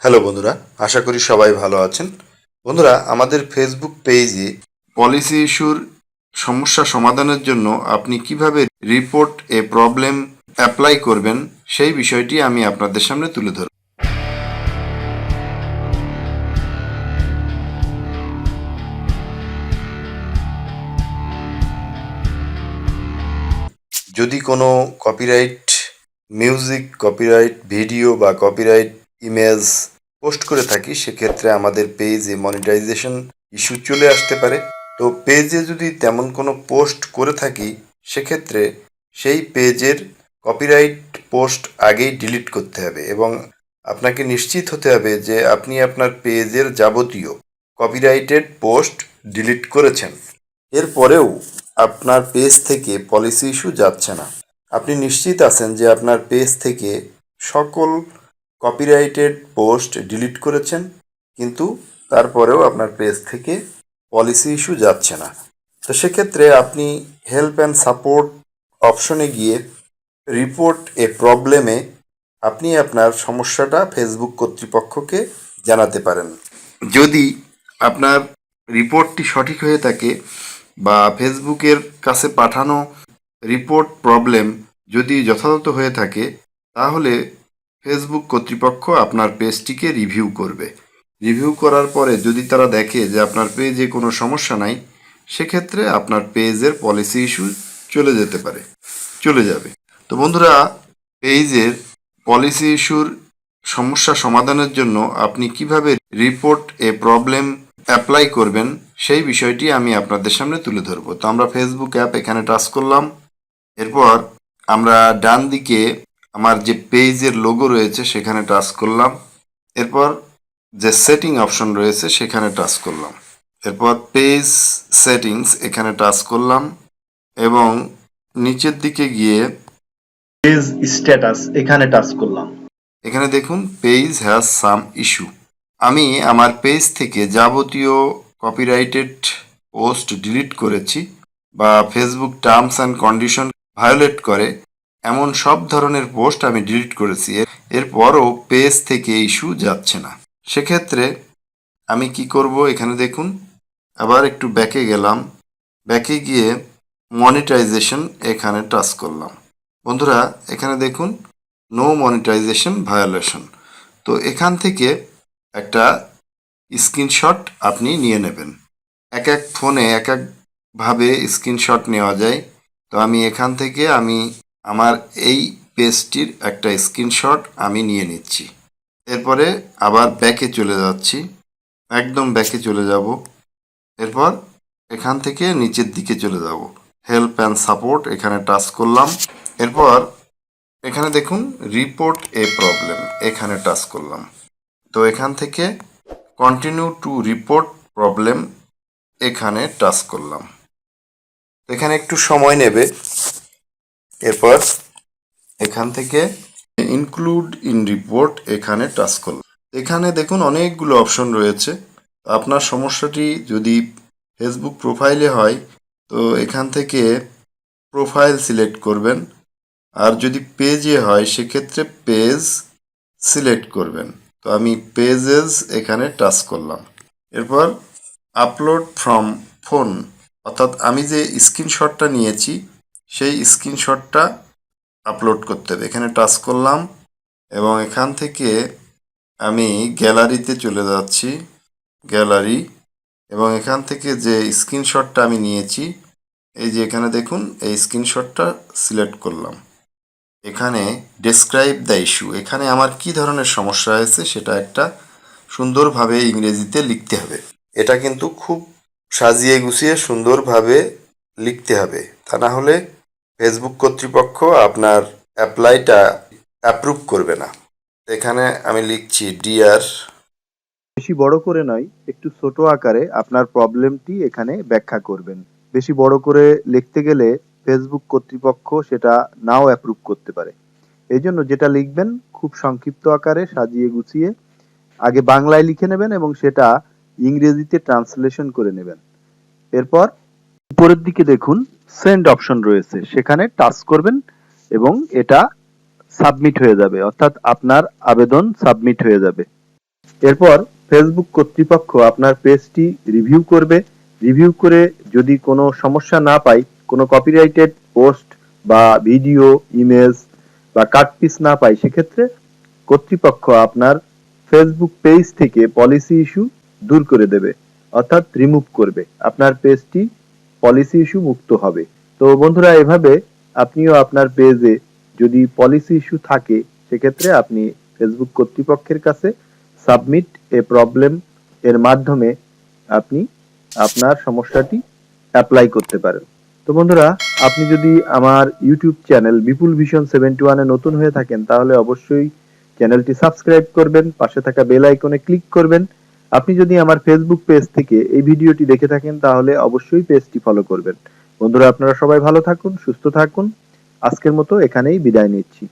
Hello বন্ধুরা, আশা করি সবাই ভালো আছেন। বন্ধুরা, আমাদের ফেসবুক পেজে পলিসি ইস্যুর সমস্যা সমাধানের জন্য আপনি কীভাবে রিপোর্ট এ প্রবলেম অ্যাপ্লাই করবেন, সেই বিষয়টি আমি আপনাদের সামনে তুলে ধরব। যদি কোনো কপিরাইট মিউজিক কপিরাইট ভিডিও বা কপিরাইট ইমেজ পোস্ট করে থাকি, সেক্ষেত্রে আমাদের পেজে মনিটাইজেশন ইস্যু চলে আসতে পারে। তো পেজে যদি তেমন কোনো পোস্ট করে থাকি, সেক্ষেত্রে সেই পেজের কপিরাইট পোস্ট আগেই ডিলিট করতে হবে এবং আপনাকে নিশ্চিত হতে হবে যে আপনি আপনার পেজের যাবতীয় কপিরাইটেড পোস্ট ডিলিট করেছেন। এরপরেও আপনার পেজ থেকে পলিসি ইস্যু যাচ্ছে না। আপনি নিশ্চিত আছেন যে আপনার পেজ থেকে সকল কপিরাইটেড পোস্ট ডিলিট করেছেন, কিন্তু তারপরেও আপনার পেজ থেকে পলিসি ইস্যু যাচ্ছে না। তো সেক্ষেত্রে আপনি হেল্প অ্যান্ড সাপোর্ট অপশনে গিয়ে রিপোর্ট এ প্রবলেমে আপনি আপনার সমস্যাটা ফেসবুক কর্তৃপক্ষকে জানাতে পারেন। যদি আপনার রিপোর্টটি সঠিক হয়ে থাকে বা ফেসবুকের কাছে পাঠানো রিপোর্ট প্রবলেম যদি যথাযথ হয়ে থাকে, তাহলে ফেসবুক কর্তৃপক্ষ আপনার পেজটিকে রিভিউ করবে। রিভিউ করার পরে যদি তারা দেখে যে আপনার পেজে কোনো সমস্যা নাই, সেক্ষেত্রে আপনার পেজের পলিসি ইস্যু চলে যেতে পারে, চলে যাবে। তো বন্ধুরা, পেজের পলিসি ইস্যুর সমস্যা সমাধানের জন্য আপনি কীভাবে রিপোর্ট এ প্রবলেম অ্যাপ্লাই করবেন, সেই বিষয়টি আমি আপনাদের সামনে তুলে ধরবো। তো আমরা ফেসবুক অ্যাপ এখানে টাচ করলাম। এরপর আমরা ডান দিকে আমার যে পেজের লোগো রয়েছে সেখানে টাচ করলাম। এরপর যে সেটিং অপশন রয়েছে সেখানে টাচ করলাম। এরপর পেজ সেটিংস এখানে টাচ করলাম এবং নিচের দিকে গিয়ে পেজ স্ট্যাটাস এখানে টাচ করলাম। এখানে দেখুন পেজ হ্যাজ সাম ইস্যু আমি আমার পেজ থেকে যাবতীয় কপিরাইটেড পোস্ট ডিলিট করেছি বা Facebook terms and condition violate করে। এমন সব ধরনের পোস্ট আমি ডিলিট করেছি এরপরও পেজ থেকে ইস্যু যাচ্ছে না। সেক্ষেত্রে আমি কি করব এখানে দেখুন, আবার একটু ব্যাকে গেলাম। ব্যাকে গিয়ে মনিটাইজেশন এখানে টাচ করলাম। বন্ধুরা, এখানে দেখুন নো মনিটাইজেশন ভায়োলেশন তো এখান থেকে একটা স্ক্রিনশট আপনি নিয়ে নেবেন। এক এক ফোনে এক একভাবে স্ক্রিনশট নেওয়া যায়। তো আমি এখান থেকে আমি আমার এই পেজটির একটা স্ক্রিনশট আমি নিয়ে নিচ্ছি। এরপরে আবার ব্যাকে চলে যাচ্ছি। একদম ব্যাকে চলে যাব। এরপর এখান থেকে নিচের দিকে চলে যাব। হেল্প অ্যান্ড সাপোর্ট এখানে টাচ করলাম। এরপর এখানে দেখুন রিপোর্ট এ প্রবলেম এখানে টাচ করলাম। তো এখান থেকে কন্টিনিউ টু রিপোর্ট প্রবলেম এখানে টাচ করলাম। এখানে একটু সময় নেবে। এরপর এখান থেকে ইনক্লুড ইন রিপোর্ট এখানে টাচ করলাম। এখানে দেখুন অনেকগুলো অপশন রয়েছে। আপনার সমস্যাটি যদি ফেসবুক প্রোফাইলে হয়, তো এখান থেকে প্রোফাইল সিলেক্ট করবেন। আর যদি পেজে হয়, সেক্ষেত্রে পেজ সিলেক্ট করবেন। তো আমি পেজেস এখানে টাচ করলাম। এরপর আপলোড ফ্রম ফোন অর্থাৎ আমি যে স্ক্রিনশটটা নিয়েছি সেই স্ক্রিনশটটা আপলোড করতে হবে। এখানে টাচ করলাম এবং এখান থেকে আমি গ্যালারিতে চলে যাচ্ছি, গ্যালারি, এবং এখান থেকে যে স্ক্রিনশটটা আমি নিয়েছি, এই যে এখানে দেখুন, এই স্ক্রিনশটটা সিলেক্ট করলাম। এখানে ডেসক্রাইব দ্য ইস্যু এখানে আমার কি ধরনের সমস্যা হয়েছে সেটা একটা সুন্দরভাবে ইংরেজিতে লিখতে হবে। এটা কিন্তু খুব সাজিয়ে গুছিয়ে সুন্দরভাবে লিখতে হবে। তা না হলে ফেসবুক কর্তৃপক্ষ আপনার অ্যাপ্লাইটা অ্যাপ্রুভ করবে না। এখানে আমি লিখছি ডিয়ার বেশি বড় করে নয়, একটু ছোট আকারে আপনার প্রবলেমটি এখানে ব্যাখ্যা করবেন। বেশি বড় করে লিখতে গেলে ফেসবুক কর্তৃপক্ষ সেটা নাও অ্যাপ্রুভ করতে পারে। এই জন্য যেটা লিখবেন, খুব সংক্ষিপ্ত আকারে সাজিয়ে গুছিয়ে আগে বাংলায় লিখে নেবেন এবং সেটা ইংরেজিতে ট্রান্সলেশন করে নেবেন। এরপর উপরের দিকে দেখুন সেন্ড অপশন রয়েছে। সেখানে টাচ করবেন এবং এটা সাবমিট হয়ে যাবে। অর্থাৎ আপনার আবেদন সাবমিট হয়ে যাবে। এরপর ফেসবুক কর্তৃপক্ষ আপনার পেজটি রিভিউ করবে। রিভিউ করে যদি কোনো সমস্যা না পায় কোনো কপিরাইটেড পোস্ট বা ভিডিও ইমেজ বা কাট পিস না পায় সেক্ষেত্রে কর্তৃপক্ষ আপনার ফেসবুক পেজ থেকে পলিসি ইস্যু দূর করে দেবে, অর্থাৎ রিমুভ করবে। আপনার পেজটি পলিসি ইস্যু মুক্ত হবে। তো বন্ধুরা, এভাবে আপনিও আপনার পেজে যদি পলিসি ইস্যু থাকে, সেক্ষেত্রে আপনি ফেসবুক কর্তৃপক্ষের কাছে সাবমিট এ প্রবলেম এর মাধ্যমে আপনি আপনার সমস্যাটি অ্যাপ্লাই করতে পারেন। তো বন্ধুরা, আপনি যদি আমার YouTube channel Bipul Vision seventy ওয়ানে নতুন হয়ে থাকেন, তাহলে অবশ্যই চ্যানেলটি সাবস্ক্রাইব করবেন, পাশে থাকা বেল আইকনে ক্লিক করবেন আপনি যদি আমার ফেসবুক পেজ থেকে এই ভিডিওটি দেখে থাকেন, তাহলে অবশ্যই পেজটি ফলো করবেন। বন্ধুরা, আপনারা সবাই ভালো থাকুন, সুস্থ থাকুন। আজকের মতো এখানেই বিদায় নিচ্ছি।